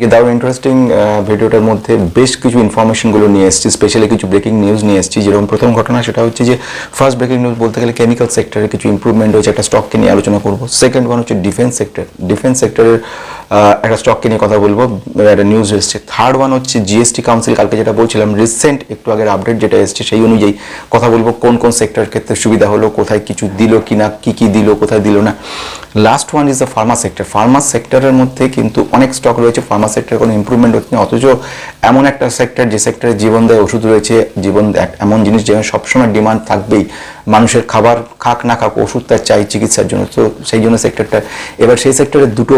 দারুণ ইন্টারেস্টিং ভিডিওটার মধ্যে বেশ কিছু ইনফরমেশনগুলো নিয়ে এসেছি স্পেশালি কিছু ব্রেকিং নিউজ নিয়ে এসেছি। যেরকম প্রথম ঘটনা সেটা হচ্ছে যে ফার্স্ট ব্রেকিং নিউজ বলতে গেলে কেমিক্যাল সেক্টরের কিছু ইম্প্রুভমেন্ট হয়েছে, একটা স্টককে নিয়ে আলোচনা করব। সেকেন্ড ওয়ান হচ্ছে ডিফেন্স সেক্টর ডিফেন্স সেক্টরের একটা স্টককে নিয়ে কথা বলব। একটা নিউজ এসছে। থার্ড ওয়ান হচ্ছে জিএসটি কাউন্সিল কালকে যেটা বলছিলাম রিসেন্ট একটু আগের আপডেট যেটা এসছে সেই অনুযায়ী কথা বলব, কোন কোন সেক্টরের ক্ষেত্রে সুবিধা হলো, কোথায় কিছু দিল কি না কি কি দিল, কোথায় দিল না। Last one is the pharma sector pharma সেক্টরের মধ্যে কিন্তু অনেক স্টক রয়েছে ফার্মা সেক্টরে কোনো ইমপ্রুভমেন্ট হচ্ছে না। অথচ এমন একটা সেক্টর যে সেক্টরে জীবন দেয়, ওষুধ রয়েছে, জীবন এমন জিনিস যেখানে সবসময় ডিমান্ড থাকবেই। মানুষের খাবার খাক না খাক ওষুধ তার চাই চিকিৎসার জন্য। তো সেই জন্য সেক্টরটা এবার সেই সেক্টরের দুটো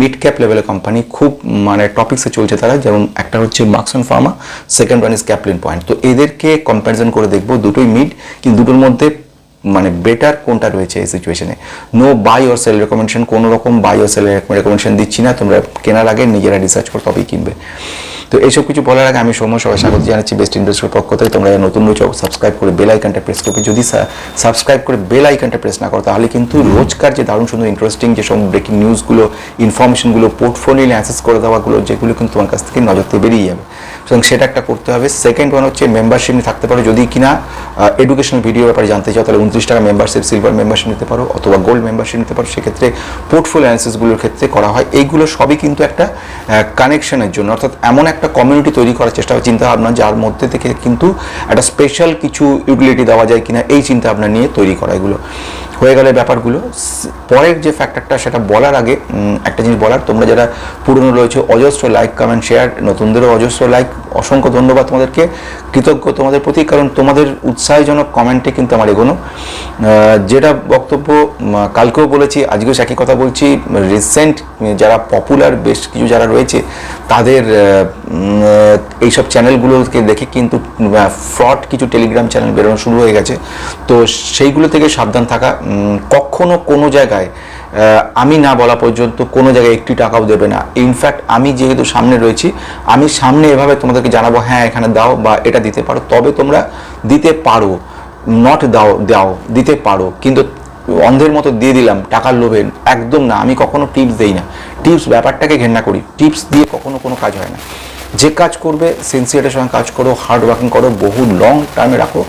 মিড ক্যাপ লেভেলের কোম্পানি খুব মানে টপিক্সে চলছে তারা, যেমন একটা হচ্ছে Marksans pharma second one is Caplin point তো এদেরকে কম্প্যারিজন করে দেখব, দুটোই মিড কিন্তু দুটোর মধ্যে মানে বেটার কোনটা রয়েছে এই সিচুয়েশনে no buy or sell recommendation কোনো রকম বাই ওর সেল রেকমেন্ডেশন দিচ্ছি না, তোমরা কেনার আগে নিজেরা রিসার্চ করে, তবেই কিনবে। তো এইসব কিছু বলার আগে আমি সময় সবাই স্বাগত জানাচ্ছি বেস্ট ইন্ডাস্ট্রির পক্ষ থেকে। তোমরা নতুন রয়েছে সাবস্ক্রাইব করে বেল আইকনটা প্রেস করবে। যদি সাবস্ক্রাইব করে বেল আইকনটা প্রেস না করো, তাহলে কিন্তু রোজকার যে দারুণ সুন্দর ইন্টারেস্টিং যে সব ব্রেকিং নিউজগুলো ইনফরমেশনগুলো পোর্টফোলিও অ্যাসেস করে দেওয়াগুলো, যেগুলো কিন্তু তোমার কাছ থেকে নজর থেকে বেরিয়ে যাবে। সুতরাং সেটা একটা করতে হবে। সেকেন্ড ওয়ান হচ্ছে মেম্বারশিপ নিয়ে থাকতে পারো। যদি কিনা এডুকেশনাল ভিডিও ব্যাপারে জানতে চাও, তাহলে উনত্রিশ টাকা মেম্বারশিপ সিলভার মেম্বারশিপ নিতে পারো অথবা গোল্ড মেম্বারশিপ নিতে পারো। সেক্ষেত্রে পোর্টফোলিও অ্যানালিসিসগুলোর ক্ষেত্রে করা হয়। এইগুলো সবই কিন্তু একটা কানেকশনের জন্য। অর্থাৎ এমন একটা কমিউনিটি তৈরি করার চেষ্টা হয় চিন্তা ভাবনা যার মধ্যে থেকে কিন্তু একটা স্পেশাল কিছু ইউটিলিটি দেওয়া যায় কিনা, এই চিন্তা ভাবনা নিয়ে তৈরি করা এগুলো। হয়ে গেলে ব্যাপারগুলো। পরের যে ফ্যাক্টরটা সেটা বলার আগে একটা জিনিস বলার, তোমরা যারা পুরনো রয়েছে, অজস্র লাইক কমেন্ট শেয়ার নতুনদেরও অজস্র লাইক অসংখ্য ধন্যবাদ তোমাদেরকে। কৃতজ্ঞ তোমাদের প্রতি, কারণ তোমাদের উৎসাহজনক কমেন্টে কিন্তু আমার এগোনো। যেটা বক্তব্য কালকেও বলেছি, আজকেও একই কথা বলছি। রিসেন্ট যারা পপুলার বেশ কিছু যারা রয়েছে, তাদের এইসব চ্যানেলগুলোকে দেখে কিন্তু ফ্রড কিছু টেলিগ্রাম চ্যানেল বেরোনো শুরু হয়ে গেছে। তো সেইগুলো থেকে সাবধান থাকা কখনো কোনো জায়গায় আমি না বলা পর্যন্ত কোনো জায়গায় একটি টাকাও দেবে না। ইনফ্যাক্ট আমি যেহেতু সামনে রয়েছি, আমি সামনে এভাবে তোমাদেরকে জানাব হ্যাঁ এখানে দাও বা এটা দিতে পারো। তবে তোমরা দিতে পারো নট দাও দাও, দিতে পারো। কিন্তু অন্ধের মতো দিয়ে দিলাম টাকার লোভে, একদম না। আমি কখনো টিপস দেই না। টিপস ব্যাপারটাকে ঘেন্না করি। টিপস দিয়ে কখনো কোনো কাজ হয় না। যে কাজ করবে সিনসিয়ারের সঙ্গে কাজ করো হার্ড ওয়ার্কিং করো, বহু লং টার্মে রাখো।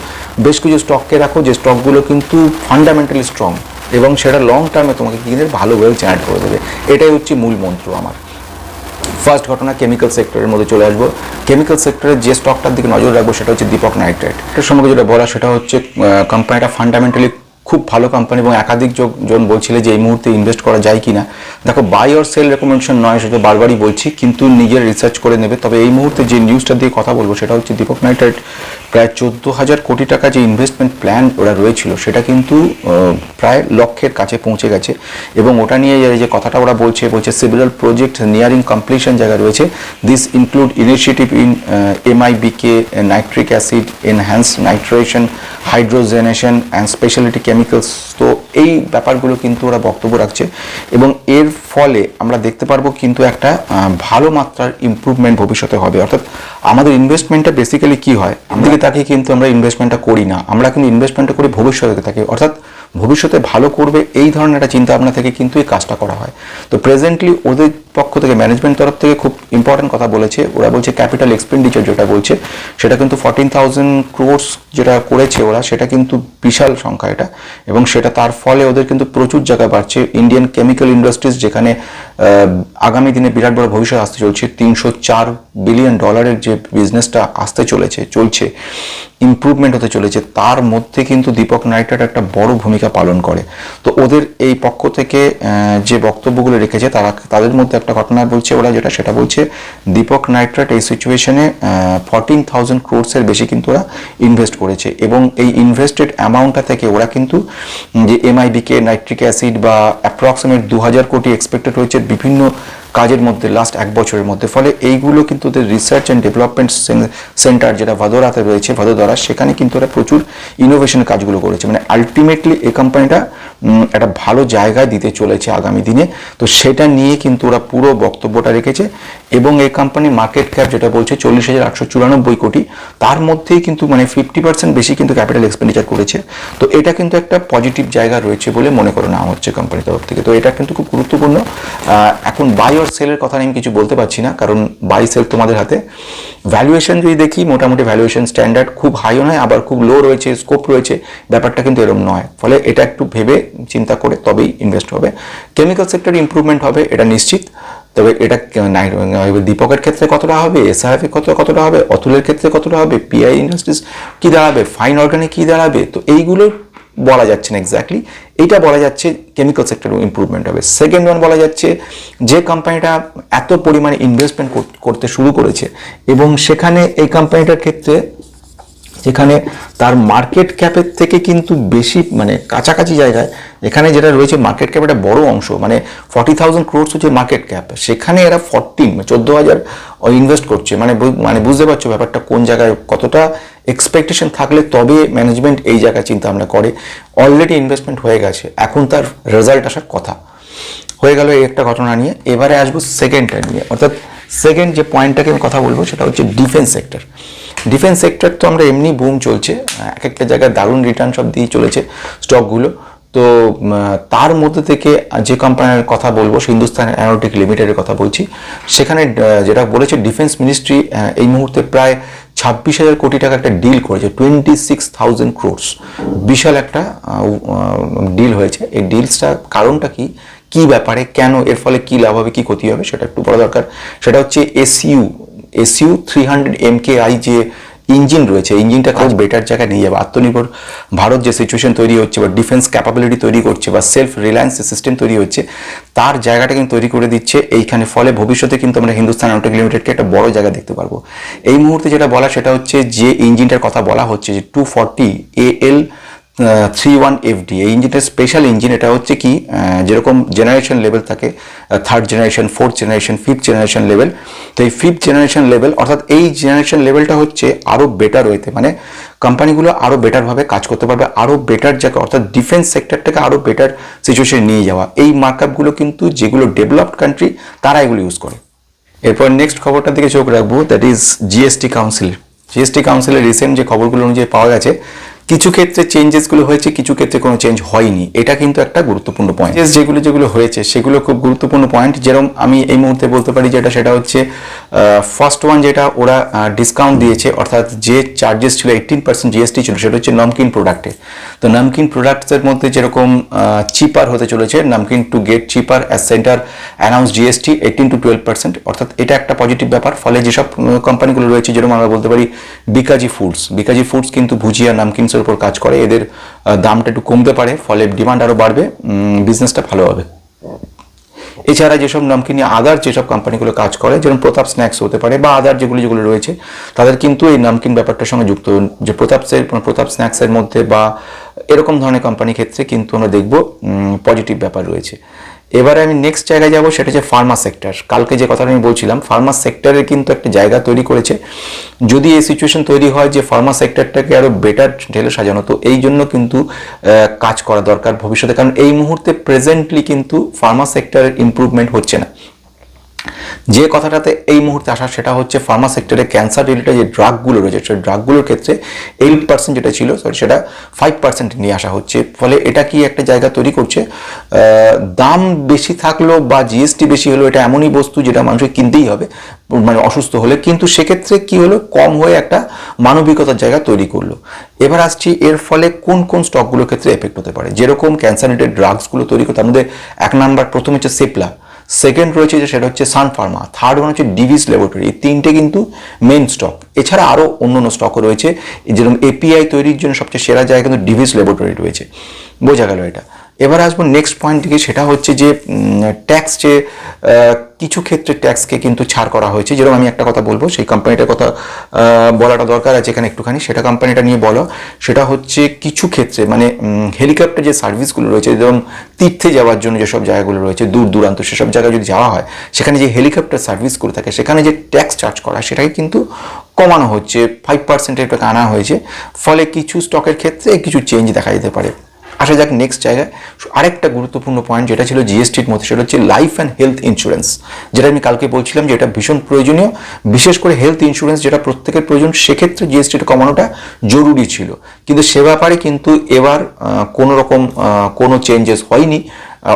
বেশ কিছু স্টককে রাখো, যে স্টকগুলো কিন্তু ফান্ডামেন্টালি স্ট্রং এবং সেটা লং টার্মে তোমাকে কিনে ভালো ওয়েল জেনারেট করে দেবে। এটাই হচ্ছে মূল মন্ত্র আমার। ফার্স্ট ঘটনা কেমিক্যাল সেক্টরের মধ্যে চলে আসব। কেমিক্যাল সেক্টরের যে স্টকটার দিকে নজর রাখব, সেটা হচ্ছে দীপক নাইট্রেট এটার সম্পর্কে যেটা বলা সেটা হচ্ছে কোম্পানিটা ফান্ডামেন্টালি খুব ভালো কোম্পানি এবং একাধিক জন- বলছিলে যে এই মুহূর্তে ইনভেস্ট করা যায় কিনা। দেখো বাই অর সেল রেকমেন্ডেশন নয়, সেটা বারবারই বলছি, কিন্তু নিজের রিসার্চ করে নেবে। তবে এই মুহূর্তে যে নিউজটা দিয়ে কথা বলব, সেটা হচ্ছে দীপক নাইট্রেট প্রায় চোদ্দ হাজার কোটি টাকা যে ইনভেস্টমেন্ট প্ল্যান ওরা রয়েছিল, সেটা কিন্তু প্রায় লক্ষ্যের কাছে পৌঁছে গেছে। এবং ওটা নিয়ে যে- কথাটা ওরা বলছে বলছে সিভিলাল প্রজেক্ট নিয়ারিং কমপ্লিশন জায়গা রয়েছে। This include initiative in MIBK nitric acid enhance nitration hydrogenation and speciality chemicals তো এই ব্যাপারগুলো কিন্তু ওরা বক্তব্য রাখছে এবং এর ফলে আমরা দেখতে পারব কিন্তু একটা ভালো মাত্রার ইম্প্রুভমেন্ট ভবিষ্যতে হবে। অর্থাৎ আমাদের ইনভেস্টমেন্টটা বেসিক্যালি কি হয়? আমাদেরকে তাকে কিন্তু আমরা ইনভেস্টমেন্টটা করি না। আমরা কিন্তু ইনভেস্টমেন্টটা করি ভবিষ্যতে তাকে। অর্থাৎ ভবিষ্যতে ভালো করবে এই ধরনের একটা চিন্তা ভাবনা থেকে কিন্তু এই কাজটা করা হয়। তো প্রেজেন্টলি ওদের পক্ষ থেকে ম্যানেজমেন্ট তরফ থেকে খুব ইম্পর্টেন্ট কথা বলেছে। ওরা বলছে ক্যাপিটাল এক্সপেন্ডিচার যেটা বলছে, সেটা কিন্তু ফর্টিন থাউজেন্ড ক্রোর্স যেটা করেছে ওরা, সেটা কিন্তু বিশাল সংখ্যা এটা। এবং সেটা তার ফলে ওদের কিন্তু প্রচুর জায়গায় বাড়ছে। ইন্ডিয়ান কেমিক্যাল ইন্ডাস্ট্রিজ যেখানে আগামী দিনে বিরাট বড় ভবিষ্যৎ আসতে চলছে। তিনশো চার বিলিয়ন ডলারের যে বিজনেসটা আসতে চলেছে, চলছে। ইমপ্রুভমেন্ট হতে চলেছে, তার মধ্যে কিন্তু দীপক নাইট্রেট একটা বড় ভূমিকা পালন করে। তো ওদের এই পক্ষ থেকে যে বক্তব্যগুলো রেখেছে, তারা, তাদের মধ্যে একটা ঘটনা বলছে ওরা, যেটা সেটা বলছে, দীপক নাইট্রেট এই সিচুয়েশনে ফর্টিন থাউজেন্ড ক্রোর্সের বেশি কিন্তু ওরা ইনভেস্ট করেছে। এবং এই ইনভেস্টেড অ্যামাউন্টটা থেকে ওরা কিন্তু, যে এমআইবিকে নাইট্রিক অ্যাসিড বা অ্যাপ্রক্সিমেট দু হাজার কোটি এক্সপেক্টেড হয়েছে বিভিন্ন কাজের মধ্যে লাস্ট এক বছরের মধ্যে। ফলে এইগুলো কিন্তু ওদের রিসার্চ অ্যান্ড ডেভেলপমেন্ট সেন্টার যেটা ভাদোরাতে রয়েছে, ভাদোদরা, সেখানে কিন্তু ওরা প্রচুর ইনোভেশন কাজগুলো করেছে। মানে আলটিমেটলি এই কোম্পানিটা একটা ভালো জায়গায় দিতে চলেছে আগামী দিনে। তো সেটা নিয়ে কিন্তু ওরা পুরো বক্তব্যটা রেখেছে। এবং এই কোম্পানি মার্কেট ক্যাপ যেটা বলছে চল্লিশ হাজার আটশো চুরানব্বই কোটি, তার মধ্যেই কিন্তু মানে ফিফটি পার্সেন্ট বেশি কিন্তু ক্যাপিটাল এক্সপেন্ডিচার করেছে। তো এটা কিন্তু একটা পজিটিভ জায়গা রয়েছে বলে মনে করে নেওয়া হচ্ছে কোম্পানির তরফ থেকে। তো এটা কিন্তু খুব গুরুত্বপূর্ণ। এখন বাই ওর সেলের কথা আমি কিছু বলতে পারছি না, কারণ বাই সেল তোমাদের হাতে। ভ্যালুয়েশন যদি দেখি, মোটামুটি ভ্যালুয়েশন স্ট্যান্ডার্ড খুব হাইও নয়, আবার খুব লো রয়েছে স্কোপ রয়েছে, ব্যাপারটা কিন্তু এরকম নয়। ফলে এটা একটু ভেবে চিন্তা করে তবেই ইনভেস্ট হবে। কেমিক্যাল সেক্টর ইমপ্রুভমেন্ট হবে, এটা নিশ্চিত। তবে এটা দীপকের ক্ষেত্রে কতটা হবে এসআইএফ কত কতটা হবে, অতুলের ক্ষেত্রে কতটা হবে পিআই ইন্ডাস্ট্রিজ কি দাঁড়াবে ফাইন অর্গানিক কি দাঁড়াবে, তো এইগুলো বলা যাচ্ছে না এক্স্যাক্টলি এটা বলা যাচ্ছে কেমিক্যাল সেক্টরে ইম্প্রুভমেন্ট হবে। সেকেন্ড ওয়ান বলা যাচ্ছে যে কোম্পানিটা এত পরিমাণে ইনভেস্টমেন্ট করতে শুরু করেছে এবং সেখানে এই কোম্পানিটার ক্ষেত্রে যেখানে তার মার্কেট ক্যাপের থেকে কিন্তু বেশি মানে কাছাকাছি জায়গায়, এখানে যেটা রয়েছে মার্কেট ক্যাপ একটা বড় অংশ মানে ফর্টি থাউজেন্ড ক্রোর্স হচ্ছে মার্কেট ক্যাপ সেখানে এরা ফরটিন চোদ্দ হাজার ইনভেস্ট করছে। মানে মানে বুঝতে পারছ ব্যাপারটা কোন জায়গায় কতটা এক্সপেকটেশন থাকলে তবে ম্যানেজমেন্ট এই জায়গায় চিন্তা ভাবনা করে। অলরেডি ইনভেস্টমেন্ট হয়ে গেছে। এখন তার রেজাল্ট আসার কথা। হয়ে গেল এই একটা ঘটনা নিয়ে। এবারে আসব সেকেন্ডটা নিয়ে। অর্থাৎ সেকেন্ড যে পয়েন্টটাকে আমি কথা বলব সেটা হচ্ছে ডিফেন্স সেক্টর ডিফেন্স সেক্টর তো আমরা এমনি বুম চলছে, এক একটা জায়গায় দারুণ রিটার্ন সব দিয়ে চলেছে স্টকগুলো তো তার মধ্যে থেকে যে কোম্পানির কথা বলব হিন্দুস্তান অ্যারোটিক লিমিটেডের কথা বলছি, সেখানে যেটা বলেছে ডিফেন্স মিনিস্ট্রি এই মুহূর্তে প্রায় ছাব্বিশ হাজার কোটি টাকা একটা ডিল করেছে টোয়েন্টি সিক্স থাউজেন্ড ক্রোর্স বিশাল একটা ডিল হয়েছে। এই ডিলসটা কারণটা কি? কি ব্যাপারে? কেন? এর ফলে কি লাভ হবে? কি ক্ষতি হবে? সেটা একটু বলা দরকার। সেটা হচ্ছে SU SU three hundred M K I যে ইঞ্জিন রয়েছে ইঞ্জিনটা খুব বেটার জায়গায় নিয়ে যাবে। আত্মনির্ভর ভারত যে সিচুয়েশন তৈরি হচ্ছে বা ডিফেন্স ক্যাপাবিলিটি তৈরি করছে বা সেলফ রিলায়েন্স সিস্টেম তৈরি হচ্ছে, তার জায়গাটা কিন্তু তৈরি করে দিচ্ছে। এইখানে ফলে ভবিষ্যতে কিন্তু আমরা হিন্দুস্তান অটোটেক লিমিটেডকে একটা বড় জায়গা দেখতে পারব। এই মুহূর্তে যেটা বলা, সেটা হচ্ছে যে ইঞ্জিনটার কথা বলা হচ্ছে যে two forty A L three one FD এই ইঞ্জিনটা স্পেশাল ইঞ্জিন এটা হচ্ছে কি যেরকম জেনারেশন লেভেল থাকে third generation fourth generation fifth generation level তো এই ফিফথ জেনারেশন লেভেল অর্থাৎ এই জেনারেশন লেভেলটা হচ্ছে আরও বেটার হইতে মানে কোম্পানিগুলো আরও বেটারভাবে কাজ করতে পারবে আরও বেটার যাকে, অর্থাৎ ডিফেন্স সেক্টরটাকে আরও বেটার সিচুয়েশনে নিয়ে যাওয়া। এই মার্কআপগুলো কিন্তু যেগুলো ডেভেলপড কান্ট্রি তারা এগুলো ইউজ করে। এরপর নেক্সট খবরটার দিকে চোখ রাখব that is GST council GST কাউন্সিলের রিসেন্ট যে খবরগুলো অনুযায়ী পাওয়া গেছে কিছু ক্ষেত্রে চেঞ্জেসগুলো হয়েছে, কিছু ক্ষেত্রে কোনো চেঞ্জ হয়নি। এটা কিন্তু একটা গুরুত্বপূর্ণ পয়েন্ট যেগুলো যেগুলো হয়েছে, সেগুলো খুব গুরুত্বপূর্ণ পয়েন্ট যেরকম আমি এই মুহূর্তে বলতে পারি যেটা, সেটা হচ্ছে ফার্স্ট ওয়ান যেটা ওরা ডিসকাউন্ট দিয়েছে, অর্থাৎ যে চার্জেস ছিল এইটিন পার্সেন্ট জিএসটি ছিল, সেটা হচ্ছে নমকিন প্রোডাক্টে তো নমকিন প্রোডাক্টসের মধ্যে যেরকম চিপার হতে চলেছে, namkeen to get cheaper as centre announce GST eighteen to twelve percent অর্থাৎ এটা একটা পজিটিভ ব্যাপার। ফলে যেসব কোম্পানিগুলো রয়েছে, যেরকম আমরা বলতে পারি বিকাজি ফুডস বিকাজি ফুডস কিন্তু ভুজিয়া নামকিনসের উপর কাজ করে, এদের দামটা একটু কমতে পারে, ফলে ডিমান্ড আরও বাড়বে বিজনেসটা ভালো হবে। এছাড়া যেসব নামকে নিয়ে আদার যেসব কোম্পানিগুলো কাজ করে, যেমন প্রতাপ স্ন্যাক্স হতে পারে বা আদার যেগুলো যেগুলো রয়েছে, তাদের কিন্তু এই নামকিন ব্যাপারটার সঙ্গে যুক্ত। যে প্রতাপসের প্রতাপ স্ন্যাক্সের মধ্যে বা এরকম ধরনের কোম্পানি ক্ষেত্রে কিন্তু আমরা দেখব পজিটিভ ব্যাপার রয়েছে। এবারে আমি নেক্সট জায়গায় যাব, সেটা হচ্ছে ফার্মা সেক্টর কালকে যে কথাটা আমি বলছিলাম ফার্মা সেক্টরের কিন্তু একটা জায়গা তৈরি করেছে। যদি এই সিচুয়েশন তৈরি হয় যে ফার্মা সেক্টরটাকে আরও বেটার ঢেলে সাজানো, তো এই জন্য কিন্তু কাজ করা দরকার ভবিষ্যতে। কারণ এই মুহূর্তে প্রেজেন্টলি কিন্তু ফার্মা সেক্টরের ইম্প্রুভমেন্ট হচ্ছে না। যে কথাটাতে এই মুহূর্তে আসা সেটা হচ্ছে ফার্মা সেক্টরে ক্যান্সার রিলেটেড যে ড্রাগগুলো রয়েছে, সেই ড্রাগগুলোর ক্ষেত্রে এইট পার্সেন্ট যেটা ছিল সরি সেটা ফাইভ পার্সেন্ট নিয়ে আসা হচ্ছে। ফলে এটা কি একটা জায়গা তৈরি করছে? দাম বেশি থাকল বা জিএসটি বেশি হলো এটা এমনই বস্তু যেটা মানুষকে কিনতেই হবে মানে অসুস্থ হলে। কিন্তু সেক্ষেত্রে কি হলো? কম হয়ে একটা মানবিকতার জায়গা তৈরি করল। এবার আসছি এর ফলে কোন কোন স্টকগুলোর ক্ষেত্রে এফেক্ট হতে পারে? যেরকম ক্যান্সার রিলেটেড ড্রাগসগুলো তৈরি করতে, আমাদের এক নাম্বার প্রথম হচ্ছে সেপলা সেকেন্ড রয়েছে যে সেটা হচ্ছে সান ফার্মা থার্ড ওয়ান হচ্ছে ডিভিস ল্যাবরেটরি এই তিনটে কিন্তু মেন স্টক এছাড়া আরও অন্য অন্য স্টকও রয়েছে, যেরকম এপিআই তৈরির জন্য সবচেয়ে সেরা জায়গা কিন্তু ডিভিস ল্যাবরেটরি রয়েছে। বোঝা গেল এটা। এবার আসব নেক্সট পয়েন্ট দিকে সেটা হচ্ছে যে ট্যাক্স যে কিছু ক্ষেত্রে ট্যাক্সকে কিন্তু ছাড় করা হয়েছে। যেরকম আমি একটা কথা বলব, সেই কোম্পানিটার কথা বলাটা দরকার আছে এখানে একটুখানি। সেটা কোম্পানিটা নিয়ে বলো। সেটা হচ্ছে কিছু ক্ষেত্রে মানে হেলিকপ্টার যে সার্ভিসগুলো রয়েছে যেরকম তীর্থে যাওয়ার জন্য যেসব জায়গাগুলো রয়েছে, দূর দূরান্ত সেসব জায়গায় যদি যাওয়া হয়, সেখানে যে হেলিকপ্টার সার্ভিসগুলো থাকে, সেখানে যে ট্যাক্স চার্জ করা, সেটাকে কিন্তু কমানো হচ্ছে। ফাইভ পার্সেন্টের টাকা আনা হয়েছে। ফলে কিছু স্টকের ক্ষেত্রে কিছু চেঞ্জ দেখা যেতে পারে। আসা যাক নেক্সট জায়গায়। আরেকটা গুরুত্বপূর্ণ পয়েন্ট যেটা ছিল জিএসটির মধ্যে, সেটা হচ্ছে লাইফ অ্যান্ড হেলথ ইন্স্যুরেন্স যেটা আমি কালকে বলছিলাম যে এটা ভীষণ প্রয়োজনীয়। বিশেষ করে হেলথ ইন্স্যুরেন্স যেটা প্রত্যেকের প্রয়োজন, সেক্ষেত্রে জিএসটিটা কমানোটা জরুরি ছিল। কিন্তু সে ব্যাপারে কিন্তু এবার কোনো রকম কোনো চেঞ্জেস হয়নি।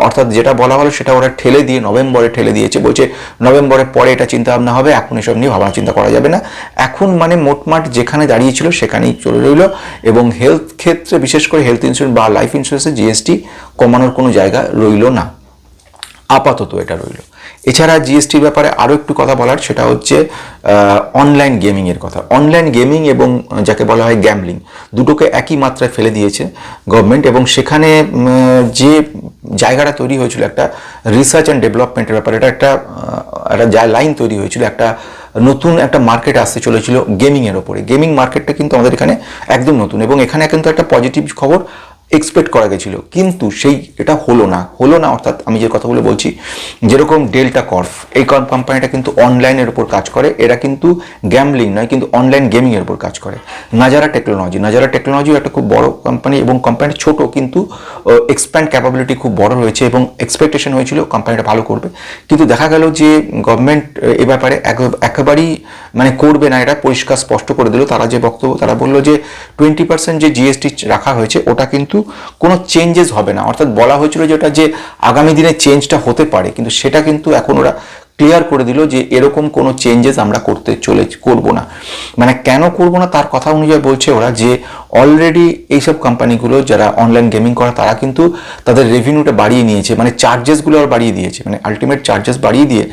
অর্থাৎ যেটা বলা হলো সেটা ওরা ঠেলে দিয়ে নভেম্বরে ঠেলে দিয়েছে। বলছে নভেম্বরের পরে এটা চিন্তা ভাবনা হবে, এখন এসব নিয়ে ভাবনা চিন্তা করা যাবে না। এখন মানে মোটমাট যেখানে দাঁড়িয়েছিল সেখানেই চলে রইল এবং হেলথ ক্ষেত্রে বিশেষ করে হেলথ ইন্স্যুরেন্স বা লাইফ ইন্স্যুরেন্সে জিএসটি কমানোর কোনো জায়গা রইল না। আপাতত এটা রইল। এছাড়া জিএসটির ব্যাপারে আরও একটু কথা বলার, সেটা হচ্ছে অনলাইন গেমিংয়ের কথা। অনলাইন গেমিং এবং যাকে বলা হয় গ্যামলিং দুটোকে একই মাত্রায় ফেলে দিয়েছে গভর্নমেন্ট এবং সেখানে যে জায়গাটা তৈরি হয়েছিল একটা রিসার্চ অ্যান্ড ডেভেলপমেন্টের ব্যাপারে, এটা একটা একটা যা লাইন তৈরি হয়েছিল, একটা নতুন একটা মার্কেট আসতে চলেছিল গেমিংয়ের ওপরে। গেমিং মার্কেটটা কিন্তু আমাদের এখানে একদম নতুন এবং এখানে কিন্তু একটা পজিটিভ খবর এক্সপেক্ট করা গেছিল। কিন্তু সেই এটা হলো না। হলো না অর্থাৎ আমি যে কথাগুলো বলছি, যেরকম ডেল্টা কর্ফ এই কোম্পানিটা কিন্তু অনলাইনের উপর কাজ করে, এরা কিন্তু গ্যামলিং নয়, কিন্তু অনলাইন গেমিংয়ের উপর কাজ করে। নাজারা টেকনোলজি নাজারা টেকনোলজিও একটা খুব বড় কোম্পানি এবং কোম্পানিটা ছোট, কিন্তু এক্সপ্যান্ড ক্যাপাবিলিটি খুব বড় রয়েছে এবং এক্সপেকটেশন হয়েছিল কোম্পানিটা ভালো করবে। কিন্তু দেখা গেল যে গভর্নমেন্ট এ ব্যাপারে একেবারেই মানে করবে না এটা পরিষ্কার স্পষ্ট করে দিল। তারা যে বক্তব্য, তারা বলল যে টোয়েন্টি পার্সেন্ট যে জিএসটি রাখা হয়েছে, ওটা কিন্তু কোনো চেঞ্জেস হবে না। অর্থাৎ বলা হয়েছিল যে ওটা যে আগামী দিনে চেঞ্জটা হতে পারে, কিন্তু সেটা কিন্তু এখন ওরা ক্লিয়ার করে দিল যে এরকম কোনো চেঞ্জেস আমরা করতে চলে, করব না। মানে কেন করব না তার কথা অনুযায়ী বলছে ওরা যে অলরেডি এইসব কোম্পানিগুলো যারা অনলাইন গেমিং করে তারা কিন্তু তাদের রেভিনিউটা বাড়িয়ে নিয়েছে। মানে চার্জেসগুলো আর বাড়িয়ে দিয়েছে। মানে আলটিমেট চার্জেস বাড়িয়ে দিয়ে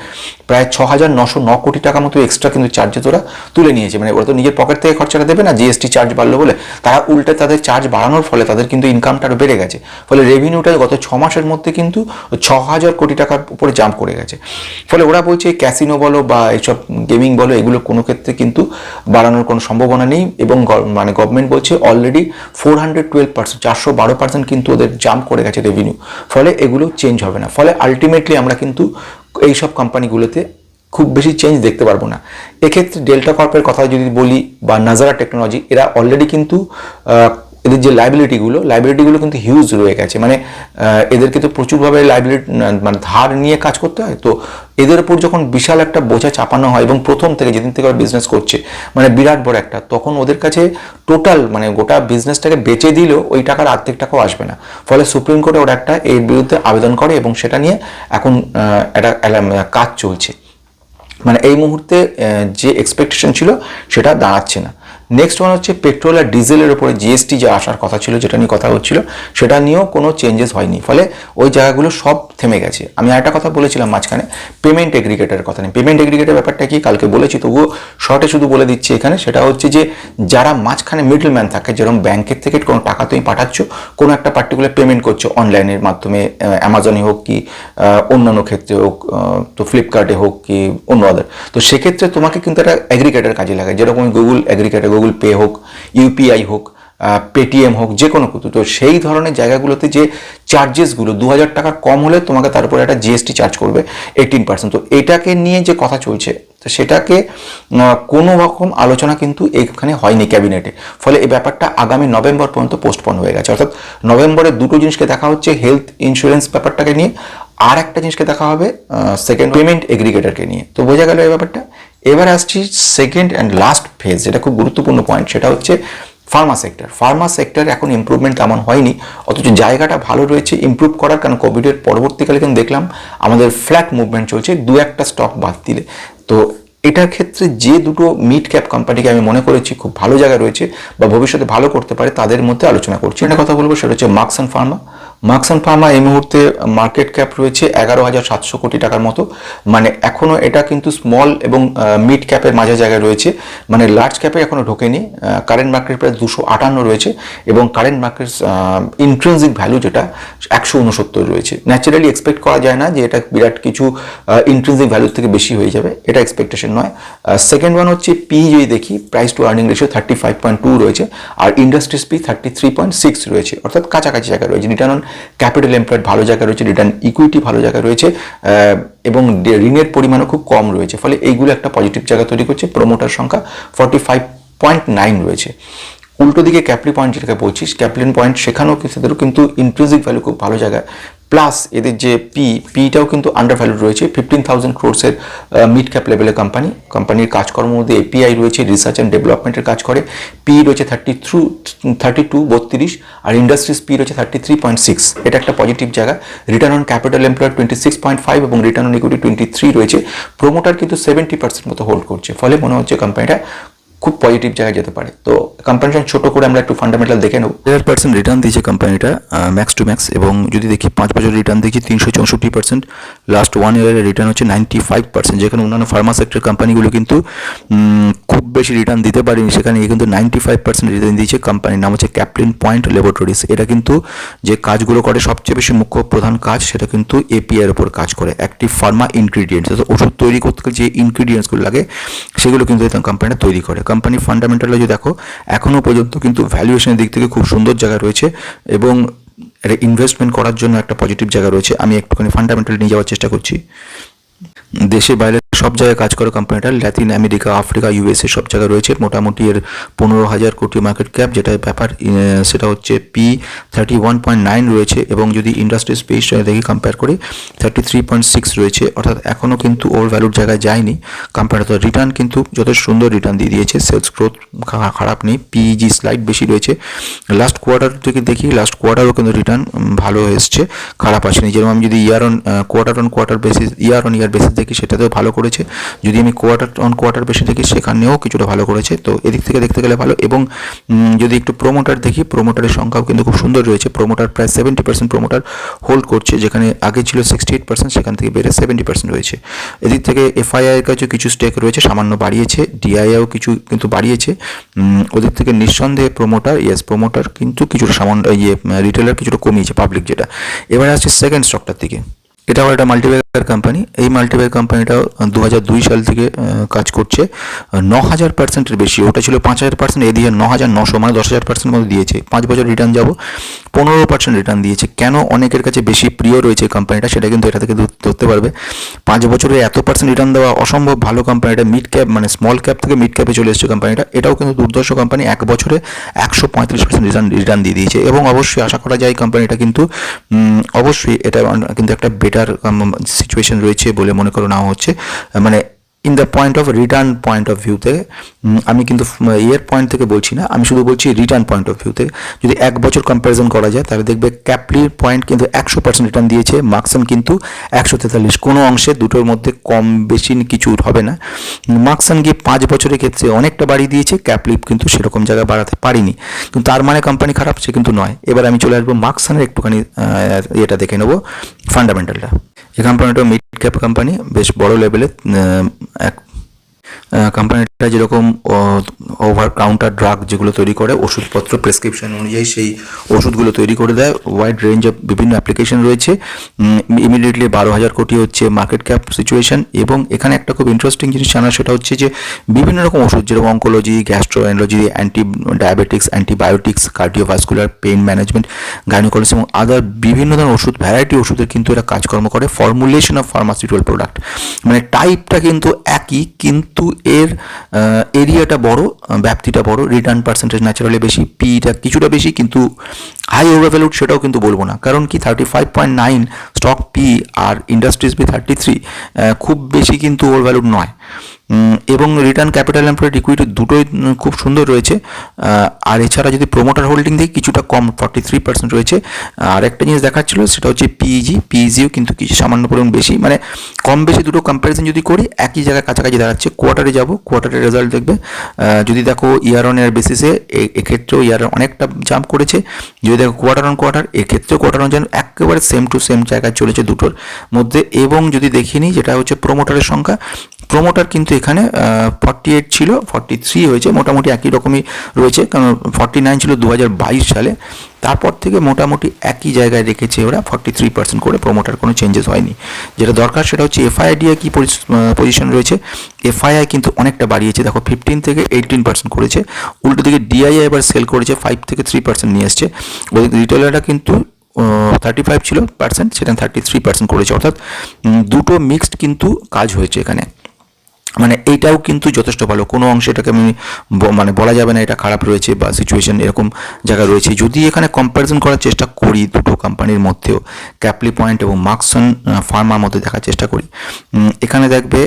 প্রায় ছ হাজার নশো ন কোটি টাকা মতো এক্সট্রা কিন্তু চার্জেস ওরা তুলে নিয়েছে। মানে ওরা তো নিজের পকেট থেকে খরচাটা দেবে না জিএসটি চার্জ বাড়লো বলে। তারা উল্টে তাদের চার্জ বাড়ানোর ফলে তাদের কিন্তু ইনকামটা আরও বেড়ে গেছে। ফলে রেভিনিউটা গত ছ মাসের মধ্যে কিন্তু ছ হাজার কোটি টাকার উপরে জাম্প করে গেছে। ফলে ওরা বলছে ক্যাসিনো বলো বা এইসব গেমিং বলো, এগুলো কোনো ক্ষেত্রে কিন্তু বাড়ানোর কোনো সম্ভাবনা নেই এবং মানে গভর্নমেন্ট বলছে already four hundred twelve percent চারশো বারো পার্সেন্ট কিন্তু ওদের জাম্প করে গেছে রেভিনিউ ফলে এগুলো চেঞ্জ হবে না। ফলে আলটিমেটলি আমরা কিন্তু এইসব কোম্পানিগুলোতে খুব বেশি চেঞ্জ দেখতে পারব না। এক্ষেত্রে ডেল্টা কর্পের কথা যদি বলি বা নাজারা টেকনোলজি এরা অলরেডি কিন্তু এদের যে লাইবিলিটিগুলো লাইবিলিটিগুলো কিন্তু হিউজ রয়ে গেছে। মানে এদেরকে তো প্রচুরভাবে লাইবিলিটি মানে ধার নিয়ে কাজ করতে হয়। তো এদের উপর যখন বিশাল একটা বোঝা চাপানো হয় এবং প্রথম থেকে যেদিন থেকে ওরা বিজনেস করছে মানে বিরাট বড় একটা, তখন ওদের কাছে টোটাল মানে গোটা বিজনেসটাকে বেচে দিলেও ওই টাকার আর্থিক টাকাও আসবে না। ফলে সুপ্রিম কোর্টে ওরা একটা এর বিরুদ্ধে আবেদন করে এবং সেটা নিয়ে এখন একটা একটা কাজ চলছে। মানে এই মুহূর্তে যে এক্সপেকটেশন ছিল, সেটা দাঁড়াচ্ছে না। নেক্সট ওয়ান হচ্ছে পেট্রোল আর ডিজেলের উপরে জিএসটি যে আসার কথা ছিল, যেটা নিয়ে কথা হচ্ছিল, সেটা নিয়েও কোনো চেঞ্জেস হয়নি। ফলে ওই জায়গাগুলো সব থেমে গেছে। আমি আরেকটা কথা বলেছিলাম মাঝখানে পেমেন্ট এগ্রিগেটের কথা নেই পেমেন্ট এগ্রিগেটের ব্যাপারটা কি? কালকে বলেছি, তবুও শর্টে শুধু বলে দিচ্ছি এখানে। সেটা হচ্ছে যে, যারা মাঝখানে মিডল ম্যান থাকে, যেরকম ব্যাংকের থেকে কোনো টাকা তুমি পাঠাচ্ছ, কোনো একটা পার্টিকুলার পেমেন্ট করছ অনলাইনের মাধ্যমে অ্যামাজনে হোক কি অন্যান্য ক্ষেত্রে হোক তো ফ্লিপকার্টে হোক কি, অন্য আদার তো সেক্ষেত্রে তোমাকে কিন্তু একটা অ্যাগ্রিগেটার কাজে লাগে যেরকম গুগল অ্যাগ্রিগেটার গুগল পে হোক, ইউপিআই হোক পেটিএম হোক, যে কোনো কিছু তো সেই ধরনের জায়গাগুলোতে যে চার্জেসগুলো দু হাজার টাকার কম হলে তোমাকে তার উপরে একটা জিএসটি চার্জ করবে এইটিন পার্সেন্ট তো এটাকে নিয়ে যে কথা চলছে, তো সেটাকে কোনো রকম আলোচনা কিন্তু এখানে হয়নি ক্যাবিনেটে। ফলে এই ব্যাপারটা আগামী নভেম্বর পর্যন্ত পোস্টপন হয়ে গেছে। অর্থাৎ নভেম্বরে দুটো জিনিসকে দেখা হচ্ছে হেলথ ইন্স্যুরেন্স ব্যাপারটাকে নিয়ে। আর একটা জিনিসকে দেখা হবে সেকেন্ড পেমেন্ট এগ্রিগেটারকে নিয়ে। তো বোঝা গেল এই ব্যাপারটা? এবার আসছি সেকেন্ড অ্যান্ড লাস্ট ফেজ যেটা খুব গুরুত্বপূর্ণ পয়েন্ট সেটা হচ্ছে ফার্মা সেক্টর ফার্মা সেক্টর এখন ইমপ্রুভমেন্ট তেমন হয়নি, অথচ জায়গাটা ভালো রয়েছে ইমপ্রুভ করার, কারণ কোভিডের পরবর্তীকালে কিন্তু দেখলাম আমাদের ফ্ল্যাট মুভমেন্ট চলছে, দু একটা স্টক বাদ দিলে। তো এটার ক্ষেত্রে যে দুটো মিড ক্যাপ কোম্পানিকে আমি মনে করেছি খুব ভালো জায়গায় রয়েছে বা ভবিষ্যতে ভালো করতে পারে, তাদের মধ্যে আলোচনা করছি। একটা কথা বলব, সেটা হচ্ছে Marks and pharma Marks and pharma এই মুহূর্তে মার্কেট ক্যাপ রয়েছে এগারো হাজার সাতশো কোটি টাকার মতো। মানে এখনও এটা কিন্তু স্মল এবং মিড ক্যাপের মাঝে জায়গায় রয়েছে। মানে লার্জ ক্যাপে এখনও ঢোকেনি। কারেন্ট মার্কেট প্রায় দুশো আটান্ন রয়েছে এবং কারেন্ট মার্কেট ইন্ট্রেন্সিক ভ্যালু যেটা একশো উনসত্তর রয়েছে। ন্যাচারালি এক্সপেক্ট করা যায় না যে এটা বিরাট কিছু ইন্ট্রেন্সিক ভ্যালুর থেকে বেশি হয়ে যাবে। এটা এক্সপেকটেশন নয়। সেকেন্ড ওয়ান হচ্ছে পি যদি দেখি price to earning ratio thirty five point two রয়েছে। আর industries P thirty three point six রয়েছে। অর্থাৎ কাছাকাছি জায়গায় রয়েছে। রিটার্ন ক্যাপিটাল এমপ্লয়েড ভালো জায়গা রয়েছে রিটার্ন ইকুইটি ভালো জায়গা রয়েছে এবং ঋণের পরিমাণও খুব কম রয়েছে। ফলে এইগুলো একটা পজিটিভ জায়গা তৈরি করছে প্রোমোটার সংখ্যা ফর্টি ফাইভ পয়েন্ট নাইন রয়েছে। উল্টো দিকে ক্যাপলি পয়েন্ট যেটাকে বলছিস ক্যাপলিন পয়েন্ট সেখানেও কিন্তু- ইনক্লুজিভ ভ্যালু খুব ভালো জায়গায় প্লাস এদের যে পি পিটাও কিন্তু আন্ডার ভ্যালু রয়েছে ফিফটিন থাউজেন্ড ক্রোর্সের মিড ক্যাপ লেভেলের কোম্পানি কোম্পানির কাজকর্মের মধ্যে এপিআই রয়েছে রিসার্চ অ্যান্ড ডেভেলপমেন্টের কাজ করে। পি রয়েছে থার্টি থ্রু থার্টি টু বত্রিশ। আর ইন্ডাস্ট্রিজ পি রয়েছে থার্টি থ্রি পয়েন্ট সিক্স এটা একটা পজিটিভ জায়গা। Return on capital employed twenty six point five এবং return on equity twenty three রয়েছে। প্রোমোটার কিন্তু সেভেন্টি পার্সেন্ট মতো হোল্ড করছে। ফলে মনে হচ্ছে কোম্পানিটা খুব পজিটিভ জায়গায় যেতে পারে। তো কোম্পানিটা ছোট করে আমরা একটু ফান্ডামেন্টাল দেখে নেব। দেড় পার্সেন্ট রিটার্ন দিয়েছে কোম্পানিটা ম্যাক্স টু ম্যাক্স এবং যদি দেখি পাঁচ বছর রিটার্ন দিয়েছে তিনশো চৌষট্টি পার্সেন্ট লাস্ট ওয়ান ইয়ারের রিটার্ন হচ্ছে নাইনটি ফাইভ পার্সেন্ট যেখানে অন্যান্য ফার্মা সেক্টর কোম্পানিগুলো কিন্তু খুব বেশি রিটার্ন দিতে পারেনি, সেখানে কিন্তু নাইনটি ফাইভ পার্সেন্ট রিটার্ন দিয়েছে কোম্পানির নাম হচ্ছে ক্যাপ্টেন পয়েন্ট ল্যাবরেটরিজ এটা কিন্তু যে কাজগুলো করে সবচেয়ে বেশি মুখ্য প্রধান কাজ, সেটা কিন্তু এপিআর উপর কাজ করে অ্যাক্টিভ ফার্মা ইনগ্রিডিয়েন্টস অর্থাৎ ওষুধ তৈরি করতে যে ইনগ্রিডিয়েন্টসগুলো লাগে, সেগুলো কিন্তু কোম্পানিটা তৈরি করে। কোম্পানি ফান্ডামেন্টাল যদি দেখো এখনও পর্যন্ত কিন্তু ভ্যালুয়েশনের দিক থেকে খুব সুন্দর জায়গা রয়েছে এবং এটা ইনভেস্টমেন্ট করার জন্য একটা পজিটিভ জায়গা রয়েছে। আমি একটুখানি ফান্ডামেন্টাল নিয়ে যাওয়ার চেষ্টা করছি। দেশে বাইরে সব জায়গায় কাজ করে কোম্পানিটা ল্যাতিন আমেরিকা আফ্রিকা ইউএসএ সব জায়গায় রয়েছে। মোটামুটি এর পনেরো হাজার কোটি মার্কেট ক্যাপ যেটা ব্যাপার সেটা হচ্ছে P thirty one point nine রয়েছে এবং যদি ইন্ডাস্ট্রি স্পেস দেখি কম্পেয়ার করি থার্টি থ্রি পয়েন্ট সিক্স রয়েছে। অর্থাৎ এখনও কিন্তু ওর ভ্যালুর জায়গায় যায়নি। কোম্পানিটা তো রিটার্ন কিন্তু যথেষ্ট সুন্দর রিটার্ন দিয়ে দিয়েছে। সেলস গ্রোথ খারাপ নেই। পিজি স্লাইড বেশি রয়েছে। লাস্ট কোয়ার্টার থেকে দেখি লাস্ট কোয়ার্টারও কিন্তু রিটার্ন ভালো এসছে। খারাপ আসেনি। যেরকম আমি যদি year on quarter on quarter basis year on year basis দেখি, সেটাতেও ভালো করেছে। যদি আমি কোয়ার্টার অন কোয়ার্টার বেশি দেখি, সেখানেও কিছুটা ভালো করেছে। তো এদিক থেকে দেখতে গেলে ভালো এবং যদি একটু প্রোমোটার দেখি প্রোমোটারের সংখ্যাও কিন্তু খুব সুন্দর রয়েছে। প্রোমোটার প্রায় সেভেন্টি পার্সেন্ট প্রোমোটার হোল্ড করছে, যেখানে আগে ছিল সিক্সটি এইট পার্সেন্ট সেখান থেকে বেড়ে সেভেন্টি পার্সেন্ট রয়েছে এদিক থেকে এফআইআই এর কাছে কিছু স্টেক রয়েছে, সামান্য বাড়িয়েছে। ডিআইআও কিছু কিন্তু বাড়িয়েছে। ওদিক থেকে নিঃসন্দেহে প্রোমোটার ইয়েস প্রোমোটার কিন্তু কিছুটা সামান্য ইয়ে রিটেলার কিছুটা কমিয়েছে পাবলিক যেটা। এবারে আসছে সেকেন্ড স্টকটার দিকে। এটাও একটা মাল্টিপ্লেয়ার কোম্পানি এই মাল্টিপ্লেয়ার কোম্পানিটা দু দুই সাল থেকে কাজ করছে। ন হাজার পার্সেন্টের বেশি। ওটা ছিল পাঁচ হাজার পার্সেন্ট এদিকে ন হাজার নশো মানে দশ হাজার পার্সেন্ট মতো দিয়েছে। পাঁচ বছর রিটার্ন যাব। পনেরো পার্সেন্ট রিটার্ন দিয়েছে। কেন অনেকের কাছে বেশি প্রিয় রয়েছে কোম্পানিটা সেটা কিন্তু এটা থেকে ধরতে পারবে। পাঁচ বছরে এত পার্সেন্ট রিটার্ন দেওয়া অসম্ভব। ভালো কোম্পানিটা মিড ক্যাপ মানে স্মল ক্যাপ থেকে মিড ক্যাপে চলে এসেছে কোম্পানিটা এটাও কিন্তু দুর্দর্শ কোম্পানি এক বছরে একশো পঁয়ত্রিশ পার্সেন্ট রিটার্ন রিটার্ন দিয়ে দিয়েছে। এবং অবশ্যই আশা করা যায় কোম্পানিটা কিন্তু অবশ্যই এটা কিন্তু একটা বেটার সিচুয়েশন রয়েছে বলে মনে করো নেওয়া হচ্ছে। মানে in the point of return point of ভিউতে আমি কিন্তু ইয়ের পয়েন্ট থেকে বলছি না, আমি শুধু বলছি রিটার্ন পয়েন্ট অফ ভিউতে যদি এক বছর কম্প্যারিজন করা যায়, তাহলে দেখবে ক্যাপলির পয়েন্ট কিন্তু একশো পার্সেন্ট রিটার্ন দিয়েছে মার্কসান কিন্তু একশো তেতাল্লিশ। কোনো অংশে দুটোর মধ্যে কম বেশি কিছু হবে না। মার্কসান গিয়ে পাঁচ বছরের ক্ষেত্রে অনেকটা বাড়িয়ে দিয়েছে ক্যাপলিপ কিন্তু সেরকম জায়গায় বাড়াতে পারিনি। কিন্তু তার মানে কোম্পানি খারাপ, সে কিন্তু নয়। এবার আমি চলে আসব মার্কসানের একটুখানি ইয়েটা দেখে নেব ফান্ডামেন্টালটা এই কোম্পানিটা মিড ক্যাপ কোম্পানি বেশ বড় লেভেলে এক কোম্পানিটা যেরকম ওভার কাউন্টার ড্রাগ যেগুলো তৈরি করে, ওষুধপত্র প্রেসক্রিপশন অনুযায়ী সেই ওষুধগুলো তৈরি করে দেয়। ওয়াইড রেঞ্জ অফ বিভিন্ন অ্যাপ্লিকেশন রয়েছে। ইমিডিয়েটলি বারো হাজার কোটি হচ্ছে মার্কেট ক্যাপ সিচুয়েশন এবং এখানে একটা খুব ইন্টারেস্টিং জিনিস জানা সেটা হচ্ছে যে বিভিন্ন রকম ওষুধ, যেরকম oncology gastroenterology anti diabetics antibiotics cardiovascular pain management gynaecology এবং আদার বিভিন্ন ধরনের ওষুধ ভ্যারাইটি ওষুধের কিন্তু এরা কাজকর্ম করে। ফর্মুলেশন অফ ফার্মাসিউটিক্যাল প্রোডাক্ট মানে টাইপটা কিন্তু একই, কিন্তু এর এরিয়াটা বড় ব্যাপ্তিটা বড় রিটার্ন পার্সেন্টেজ ন্যাচারালি বেশি পিটা কিছুটা বেশি, কিন্তু হাই ওভারভ্যালুড সেটাও কিন্তু বলব না। কারণ কি? Thirty five point nine stock P আর ইন্ডাস্ট্রিজ বি থার্টি থ্রি খুব বেশি কিন্তু ওভারভ্যালুড নয়। এবং রিটার্ন ক্যাপিটাল এমপ্লয়েড ইকুইটি দুটোই খুব সুন্দর রয়েছে। আর এছাড়া যদি প্রোমোটার হোল্ডিং দিই কিছুটা কম ফর্টি থ্রি পার্সেন্ট রয়েছে। আর একটা জিনিস দেখাচ্ছিল, সেটা হচ্ছে পিইজি পিইজিও কিন্তু কিছু সামান্য পরিমাণ বেশি। মানে কম বেশি দুটো কম্প্যারিজন যদি করি, একই জায়গায় কাছাকাছি দাঁড়াচ্ছে। কোয়ার্টারে যাব কোয়ার্টারের রেজাল্ট দেখবে। যদি দেখো ইয়ার অন ইয়ার বেসিসে এক্ষেত্রেও ইয়ার অনেকটা জাম্প করেছে। যদি দেখো কোয়ার্টার অন কোয়ার্টার এক্ষেত্রেও কোয়ার্টার অন যেন একেবারে সেম টু সেম জায়গায় চলেছে দুটোর মধ্যে। এবং যদি দেখিনি, যেটা হচ্ছে প্রোমোটারের সংখ্যা প্রোমোটার কিন্তু এখানে ফর্টি এইট ছিল ফর্টি থ্রি হয়েছে, মোটামুটি একই রকমই রয়েছে, কারণ ফর্টি নাইন ছিল দু হাজার বাইশ সালে। তারপর থেকে মোটামুটি একই জায়গায় রেখেছে ওরা ফর্টি থ্রি পার্সেন্ট করে প্রোমোটার কোনো চেঞ্জেস হয়নি। যেটা দরকার সেটা হচ্ছে এফআইআইডিএ কি পজিশন রয়েছে এফআইআই কিন্তু অনেকটা বাড়িয়েছে, দেখো ফিফটিন থেকে এইটিন পার্সেন্ট করেছে, উল্টো দিকে ডিআইআই এবার সেল করেছে ফাইভ থেকে থ্রি পার্সেন্ট নিয়ে এসছে। ওই রিটেলাররা কিন্তু থার্টি ফাইভ ছিল পার্সেন্ট সেটা থার্টি থ্রি পার্সেন্ট করেছে। অর্থাৎ দুটো মিক্সড কিন্তু কাজ হয়েছে এখানে। মানে এইটাও কিন্তু যথেষ্ট ভালো। কোনো অংশে এটাকে আমি মানে বলা যাবে না এটা খারাপ রয়েছে বা সিচুয়েশান এরকম জায়গা রয়েছে। যদি এখানে কম্প্যারিজন করার চেষ্টা করি দুটো কোম্পানির মধ্যেও ক্যাপলি পয়েন্ট এবং মার্কসন ফার্মার মধ্যে দেখার চেষ্টা করি। এখানে দেখবে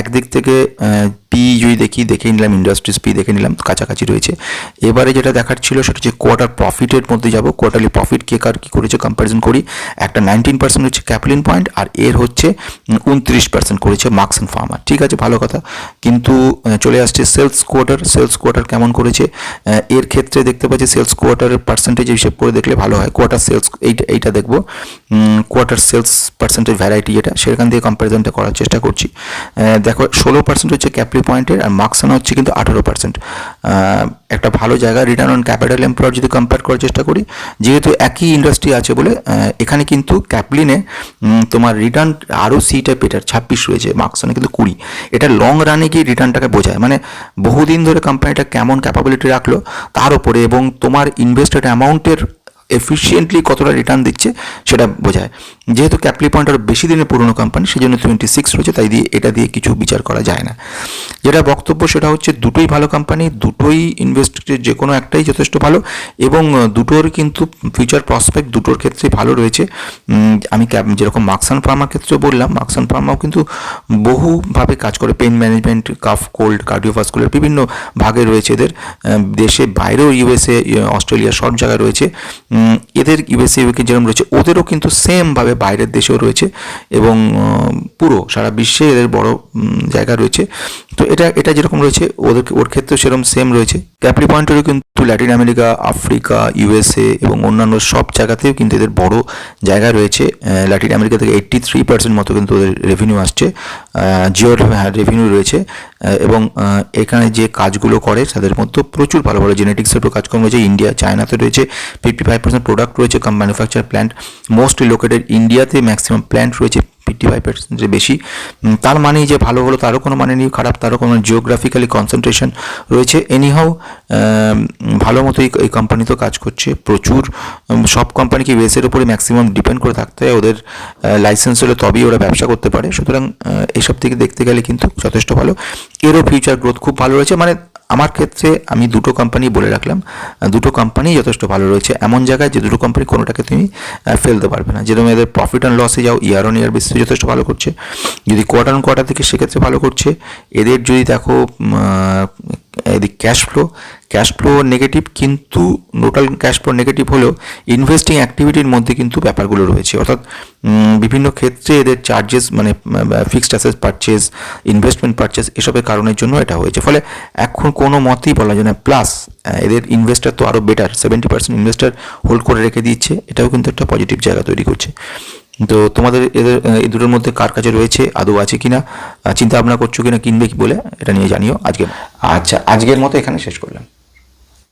একদিক থেকে পি যদি দেখি, দেখে নিলাম ইন্ডাস্ট্রিজ পি দেখে নিলাম, কাছাকাছি রয়েছে। এবারে যেটা দেখার ছিল সেটা হচ্ছে কোয়ার্টার প্রফিটের মধ্যে যাব। কোয়ার্টারলি প্রফিট কে কার কী করেছে কম্প্যারিজন করি। একটা নাইনটিন পার্সেন্ট হচ্ছে ক্যাপলিন পয়েন্ট আর এর হচ্ছে উনত্রিশ পার্সেন্ট করেছে মার্কস অ্যান্ড ফার্মার ঠিক আছে, ভালো কথা। কিন্তু চলে আসছে সেলস কোয়ার্টার সেলস কোয়ার্টার কেমন করেছে? এর ক্ষেত্রে দেখতে পাচ্ছি সেলস কোয়ার্টারের পার্সেন্টেজ হিসেব করে দেখলে ভালো হয়। কোয়ার্টার সেলস এইটা এইটা দেখব। কোয়ার্টার সেলস পার্সেন্টেজ ভ্যারাইটি যেটা সেখান দিয়ে কম্প্যারিজনটা করার চেষ্টা করছি। দেখো, ষোলো পার্সেন্ট হচ্ছে ক্যাপলি পয়েন্টের আর মার্কসানো হচ্ছে কিন্তু আঠেরো পার্সেন্ট একটা ভালো জায়গা রিটার্ন অন ক্যাপিটাল এমপ্লয়ার যদি কম্পেয়ার করার চেষ্টা করি, যেহেতু একই ইন্ডাস্ট্রি আছে বলে এখানে কিন্তু ক্যাপলিনে তোমার রিটার্ন আরও সিটা বেটার ছাব্বিশ রয়েছে মার্কসনে কিন্তু কুড়ি। এটা লং রানে গিয়ে রিটার্নটাকে বোঝায়। মানে বহুদিন ধরে কোম্পানিটা কেমন ক্যাপাবিলিটি রাখল, তার উপরে এবং তোমার ইনভেস্টেড অ্যামাউন্টের এফিসিয়েন্টলি কতটা রিটার্ন দিচ্ছে, সেটা বোঝায়। যেহেতু ক্যাপলি পয়েন্ট আরও বেশি দিনের পুরনো কোম্পানি সেই জন্য টোয়েন্টি সিক্স রয়েছে, তাই দিয়ে এটা দিয়ে কিছু বিচার করা যায় না। যেটা বক্তব্য, সেটা হচ্ছে দুটোই ভালো কোম্পানি দুটোই ইনভেস্টের যে কোনো একটাই যথেষ্ট ভালো, এবং দুটোর কিন্তু ফিউচার প্রসপেক্ট দুটোর ক্ষেত্রে ভালো রয়েছে। আমি যেরকম মার্কসান ফার্মার ক্ষেত্রে বললাম মার্কসান ফার্মাও কিন্তু বহুভাবে কাজ করে pain management cough cold cardiovascular বিভিন্ন ভাগে রয়েছে এদের। দেশে বাইরেও ইউএসএ অস্ট্রেলিয়া সব জায়গায় রয়েছে। এদের ইউএসএ ইউকে যেরকম রয়েছে, ওদেরও কিন্তু সেমভাবে বাইরের দেশেও রয়েছে এবং পুরো সারা বিশ্বে এদের বড় জায়গা রয়েছে। তো এটা এটা যেরকম রয়েছে, ওদের, ওর ক্ষেত্রেও সেরকম সেম রয়েছে। ক্যাপলি পয়েন্টেরও কিন্তু ল্যাটিন আমেরিকা আফ্রিকা ইউএসএ এবং অন্যান্য সব জায়গাতেও কিন্তু এদের বড় জায়গা রয়েছে। ল্যাটিন আমেরিকা থেকে এইট্টি থ্রি পার্সেন্ট মতো কিন্তু ওদের রেভিনিউ আসছে। জিওর রেভিনিউ রয়েছে। এবং এখানে যে কাজগুলো করে তাদের মধ্যে প্রচুর ভালো ভালো জেনেটিক্সের উপর কাজকর্ম রয়েছে। ইন্ডিয়া, চায়নাতে রয়েছে ফিফটি ফাইভ পার্সেন্ট প্রোডাক্ট রয়েছে cum manufacture plant mostly located ইন্ডিয়াতে ম্যাক্সিমাম প্ল্যান্ট রয়েছে। ফিফটি ফাইভ পার্সেন্টের বেশি উম, তার মানেই যে ভালো হলো তারও কোনো মানে নেই খারাপ তারও কোনো জিওগ্রাফিক্যালি কনসেন্ট্রেশন রয়েছে। এনিহাও ভালো মতো এই- কোম্পানি তো কাজ করছে প্রচুর। সব কোম্পানিকে ইউএসের উপরে ম্যাক্সিমাম ডিপেন্ড করে থাকতে হয় ওদের লাইসেন্স হলে তবেই ওরা ব্যবসা করতে পারে। সুতরাং আহ, এইসব থেকে দেখতে গেলে কিন্তু যথেষ্ট ভালো। এরও ফিউচার গ্রোথ খুব ভালো রয়েছে মানে আমার ক্ষেত্রে আমি দুটো কোম্পানি বলে রাখলাম। দুটো কোম্পানি যথেষ্ট ভালো রয়েছে। এমন জায়গায় যে দুটো কোম্পানি কোনোটাকে তুমি ফেলতে পারবে না। যেরকম এদের প্রফিট অ্যান্ড লসে যাও ইয়ার অন ইয়ার বেসিসে যথেষ্ট ভালো করছে। যদি কোয়ার্টার অন কোয়ার্টার থেকে সেক্ষেত্রে ভালো করছে, এদের যদি দেখো এদিক cash flow cash flow negative কিন্তু টোটাল ক্যাশ ফ্লো নেগেটিভ হলেও ইনভেস্টিং অ্যাক্টিভিটির মধ্যে কিন্তু ব্যাপারগুলো রয়েছে। অর্থাৎ বিভিন্ন ক্ষেত্রে এদের চার্জেস মানে ফিক্সড অ্যাসেস পারচেস ইনভেস্টমেন্ট পারচেস এসবের কারণের জন্য এটা হয়েছে। ফলে এখন কোনো মতেই বলা যায় না। প্লাস এদের ইনভেস্টার তো আরও better seventy percent investor hold করে রেখে দিচ্ছে। এটাও কিন্তু একটা পজিটিভ জায়গা তৈরি করছে। তো তোমাদের এদের এই দুটোর মধ্যে কার কাছে রয়েছে আদৌ আছে কিনা আহ, চিন্তা ভাবনা করছ কিনা কিনবে কি বলে এটা নিয়ে জানিও। আজকে আচ্ছা আজকের মতো এখানে শেষ করলাম।